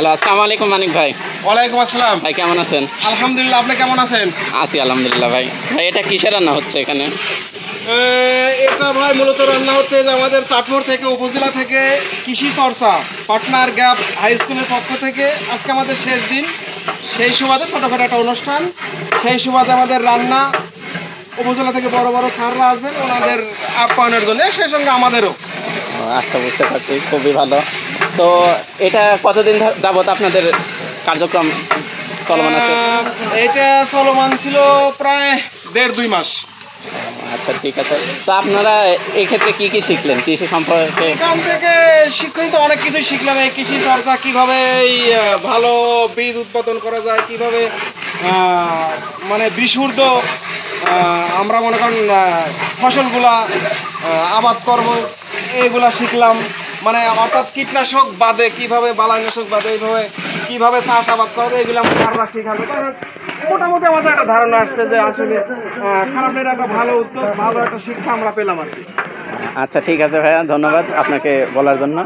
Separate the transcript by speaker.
Speaker 1: Hello আসসালামু আলাইকুম মানিক ভাই।
Speaker 2: ওয়ালাইকুম আসসালাম।
Speaker 1: ভাই কেমন আছেন?
Speaker 2: আলহামদুলিল্লাহ আপনি কেমন আছেন?
Speaker 1: আছি আলহামদুলিল্লাহ ভাই। ভাই এটা কিসের রান্না হচ্ছে এখানে?
Speaker 2: এটা ভাই মূলত রান্না হচ্ছে যে আমাদের চাটমোড় থেকে উপজেলা থেকে কৃষি চর্চা পাটনার গ্যাপ হাই স্কুলের পক্ষ থেকে আজকে আমাদের শেষ দিন। সেই সুবাদে ছোটোখাটো একটা অনুষ্ঠান। সেই সুবাদে আমাদের রান্না উপজেলা থেকে বড় বড় স্যাররা আসবেন ওনাদের আপ্যায়নের জন্য সেই সঙ্গে আমাদেরও।
Speaker 1: আচ্ছা বুঝতে পারছি। খুবই ভালো। তো এটা কতদিন যাবত আপনাদের কার্যক্রম চলমান আছে?
Speaker 2: এটা চলমান ছিল প্রায় দেড় দুই মাস।
Speaker 1: আচ্ছা ঠিক আছে। তো আপনারা এক্ষেত্রে ক্ষেত্রে কি কি শিখলেন? কৃষি সম্পর্কে?
Speaker 2: এখান থেকে শিক্ষিত অনেক কিছুই শিখলাম। এই কৃষি চর্চা কীভাবে এই ভালো বীজ উৎপাদন করা যায় কীভাবে মানে বিশুদ্ধ আমরা মনে করেন ফসলগুলা আবাদ করব। এইগুলা শিখলাম। মানে অর্থাৎ কীটনাশক বাদে কীভাবে বালানাশক বাদে, এইভাবে কীভাবে চাষ আবাদ করা যায় এগুলো আমার ধারণা কারণ মোটামুটি আমাদের একটা ধারণা আসছে যে আসলে খারাপের একটা ভালো উদ্যোগ ভালো একটা শিক্ষা আমরা পেলাম আর কি।
Speaker 1: আচ্ছা ঠিক আছে ভাইয়া, ধন্যবাদ আপনাকে বলার জন্য।